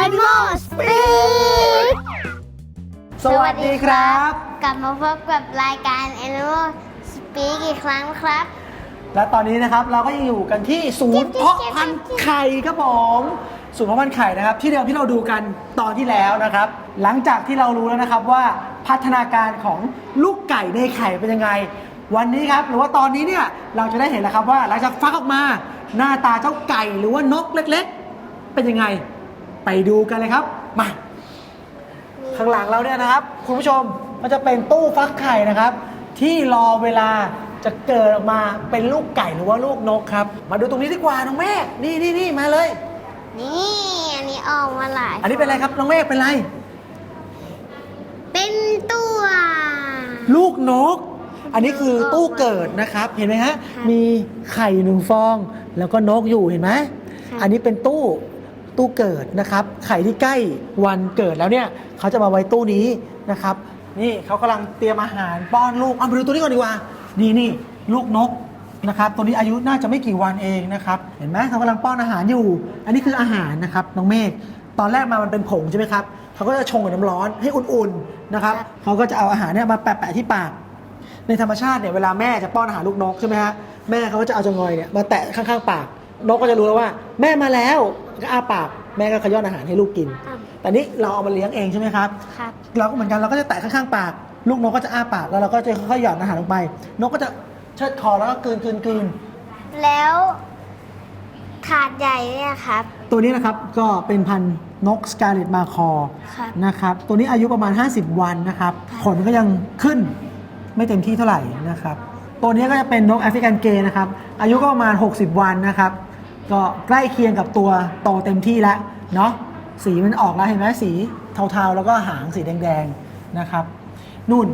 Animal Speak สวัสดีครับ กลับมาพบกับรายการ Animal Speak อีกครั้งครับ และตอนนี้นะครับเราก็ยังอยู่กันที่ศูนย์เพาะพันธุ์ไข่ครับผมศูนย์เพาะพันธุ์ไข่นะครับ ที่เดิมที่เราดูกันตอนที่แล้วนะครับ หลังจากที่เรารู้แล้วนะครับว่าพัฒนาการของลูกไก่ในไข่เป็นยังไง วันนี้ครับหรือว่าตอนนี้เนี่ยเราจะได้เห็นแล้วครับว่าหลังจากฟักออกมา หน้าตาเจ้าไก่หรือว่านกเล็กๆ เป็นยังไงไปดูกันเลยครับมาข้างหลังเราเนี่ยนะครับ คุณผู้ชมมันจะเป็นตู้ฟักไข่นะครับ ที่รอเวลาจะเกิดออกมาเป็นลูกไก่หรือว่าลูกนกครับ มาดูตรงนี้ดีกว่าน้องเมฆนี่นี่นี่มาเลย นี่อันนี้ออกมาหลายอันนี้เป็นอะไรครับน้องเมฆเป็นไร เป็นตัว ลูกนก อันนี้คือตู้เกิดนะครับ เห็นไหมฮะค่ะมีไข่หนึ่งฟอง แล้วก็นกอยู่เห็นไหมค่ะอันนี้เป็นตู้ ตู้เกิดนะครับ ไข่ที่ใกล้วันเกิดแล้วเนี่ยเขาจะมาไว้ตู้นี้นะครับ นี่เขากำลังเตรียมอาหารป้อนลูกเอาไปดูตัวนี้ก่อนดีกว่า นี่นี่ลูกนกนะครับ ตัวนี้อายุน่าจะไม่กี่วันเองนะครับ เห็นไหมเขากำลังป้อนอาหารอยู่ อันนี้คืออาหารนะครับน้องเมฆตอนแรกมามันเป็นผงใช่ไหมครับเขาก็จะชงกับน้ำร้อนให้อุ่นๆนะครับครับเขาก็จะเอาอาหารเนี่ยมาแปะๆที่ปาก ในธรรมชาติเนี่ยเวลาแม่จะป้อนอาหารลูกนกใช่ไหมฮะแม่เขาก็จะเอาจงอยเนี่ยมาแตะข้างๆปากนกก็จะรู้แล้วว่า แม่มาแล้ว ก็อ้าปากแม่ก็ขย้อนอาหารให้ลูกกินอะแต่นี่เราเอามาเลี้ยงเองใช่ไหมครับ ครับ เราก็เหมือนกันเราก็จะแตะข้างๆปาก ลูกนกก็จะอ้าปากแล้วเราก็จะค่อยๆหย่อนอาหารลงไป นกก็จะเชิดคอแล้วก็กลืนกลืนกลืนแล้วถาดใหญ่เนี่ยครับ ตัวนี้นะครับก็เป็นพันธุ์นกสกาเลตมาคอครับ นะครับ ตัวนี้อายุประมาณ 50 วันนะครับขนก็ยังขึ้นไม่เต็มที่เท่าไหร่นะครับ ตัวนี้ก็จะเป็นนกแอฟริกันเกย์นะครับ อายุก็ประมาณ 60 วันนะครับ ก็ใกล้เคียงกับตัวโตเต็มที่แล้วเนาะสีมันออกแล้วเห็นไหมสีเทาๆ แล้วก็หางสีแดงๆนะครับนู่น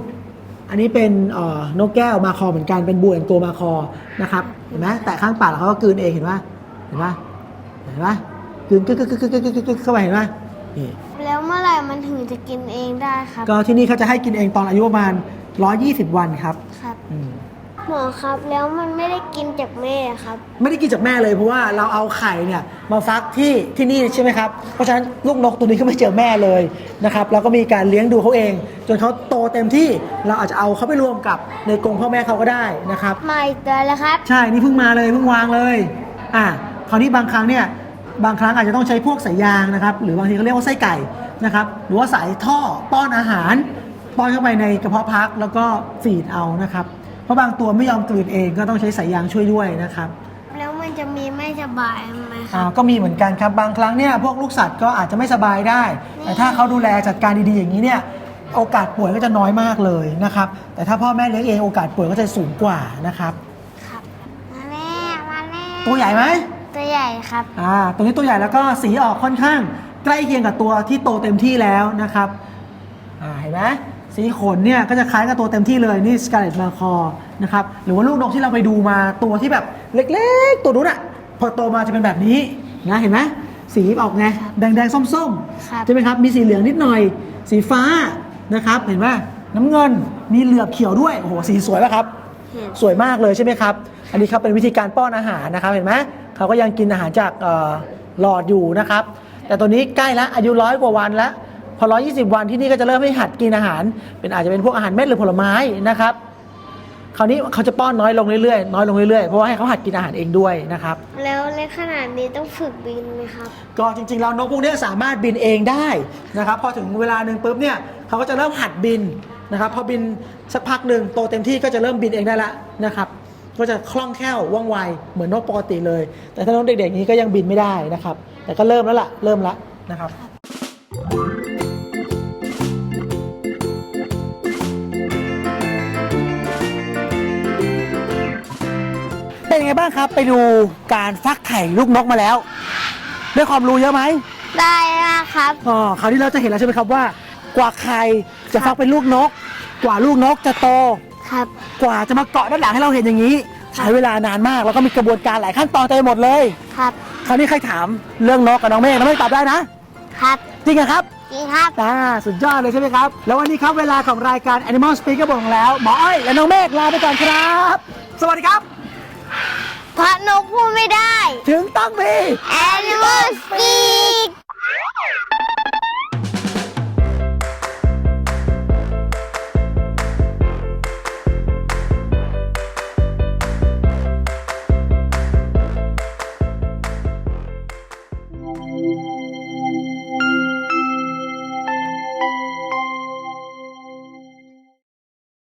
อันนี้เป็นนกแก้วมาคอเหมือนกันเป็นบูแอนตัวมาคอนะครับเห็นไหมแตะข้างปากเขาก็กืนเองเห็นปะเห็นปะเห็นปะกลืนกึกกึกกึกกึกกึกกึกเข้าไปเห็นปะนี่แล้วเมื่อไหร่มันถึงจะกินเองได้ครับ ก็ที่นี่เขาจะให้กินเองตอนอายุประมาณ 120 วันครับครับ หมอครับแล้วมันไม่ได้กินจากแม่ครับ ไม่ได้กินจากแม่เลยเพราะว่าเราเอาไข่เนี่ยมาฟักที่ที่นี่ใช่ไหมครับ เพราะฉะนั้นลูกนกตัวนี้ก็ไม่เจอแม่เลยนะครับเราก็มีการเลี้ยงดูเขาเอง จนเขาโตเต็มที่เราอาจจะเอาเขาไปรวมกับในกรงพ่อแม่เขาก็ได้นะครับ มาอีกตัวแล้วครับ ใช่นี่เพิ่งมาเลยเพิ่งวางเลยอะคราวนี้บางครั้งเนี่ยบางครั้งอาจจะต้องใช้พวกสายยางนะครับ หรือบางทีเขาเรียกว่าไส้ไก่นะครับหรือว่าสายท่อป้อนอาหารป้อนเข้าไปในกระเพาะพักแล้วก็ฟีดเอานะครับ เพราะบางตัวไม่ยอมกลืนเองก็ต้องใช้สายยางช่วยด้วยนะครับ แล้วมันจะมีไม่สบายไหมคอ่ารับก็มีเหมือนกันครับบางครั้งเนี่ยพวกลูกสัตว์ก็อาจจะไม่สบายได้ แต่ถ้าเขาดูแลจัดการดีๆอย่างนี้เนี่ยโอกาสป่วยก็จะน้อยมากเลยนะครับ แต่ถ้าพ่อแม่เลี้ยงเองโอกาสป่วยก็จะสูงกว่านะครับ ครับ มาแม่มาแม่ตัวใหญ่ไหมตัวใหญ่ครับ อ่าตัวนี้ตัวใหญ่แล้วก็สีออกค่อนข้าง ใกล้เคียงกับตัวที่โตเต็มที่แล้วนะครับอ่าเห็นไหม สีขนเนี่ยก็จะคล้ายกับตัวเต็มที่เลยนี่สกาเลตมาคอนะครับหรือว่าลูกนกที่เราไปดูมาตัวที่แบบเล็กๆ ตัวนู้นอะพอโตมาจะเป็นแบบนี้นะเห็นไหมสีออกไงแดงๆ ส้มครับๆใช่ไหมครับมีสีเหลืองนิดหน่อย สีฟ้านะครับเห็นไหมน้ำเงินมีเหลือบเขียวด้วยโอ้โหสีสวยป่ะครับเห็นสวยมากเลยใช่ไหมครับ อันนี้ครับเป็นวิธีการป้อนอาหารนะครับเห็นไหมเขาก็ยังกินอาหารจากเอ่อหลอดอยู่นะครับ แต่ตัวนี้ใกล้แล้วอายุร้อยกว่าวันแล้ว พอ 120 วันที่นี่ก็จะเริ่มให้หัดกินอาหาร เป็นอาจจะเป็นพวกอาหารเม็ดหรือผลไม้นะครับคราวนี้เขาจะป้อนน้อยลงเรื่อยๆน้อยลงเรื่อยๆเพราะว่าให้เขาหัดกินอาหารเองด้วยนะครับแล้วในขนาดนี้ต้องฝึกบินไหมครับก็จริงๆแล้วนกพวกเนี้ยสามารถบินเองได้นะครับพอถึงเวลาหนึ่งปุ๊บเนี่ยเขาก็จะเริ่มหัดบินนะครับพอบินสักพักหนึ่งโตเต็มที่ก็จะเริ่มบินเองได้ละนะครับก็จะคล่องแคล่วว่องไวเหมือนนกปกติเลย แต่ถ้านกเด็กๆนี้ก็ยังบินไม่ได้นะครับ แต่ก็เริ่มแล้วล่ะเริ่มแล้วนะครับ ไงบ้างครับ ไปดูการฟักไข่ลูกนกมาแล้ว ได้ความรู้เยอะไหมได้นะครับ อ๋อคราวนี้เราจะเห็นแล้วใช่ไหมครับว่า กว่าไข่จะฟักเป็นลูกนก กว่าลูกนกจะโต ครับ กว่าจะมาเกาะด้านหลังให้เราเห็นอย่างนี้ ใช้เวลานานมากแล้วก็มีกระบวนการหลายขั้นตอนเต็มไปหมดเลย ครับ คราวนี้ใครถามเรื่องนกกับน้องเมฆน้องเมฆตอบได้นะ ครับจริงเหรอครับจริงครับอ่าสุดยอดเลยใช่ไหมครับ แล้ววันนี้ครับเวลาของรายการ Animal Speak ก็หมดลงแล้วหมออ้อยและน้องเมฆลาไปก่อนครับ สวัสดีครับ เพราะนกพูดไม่ได้ ถึงต้องมี Animal Speak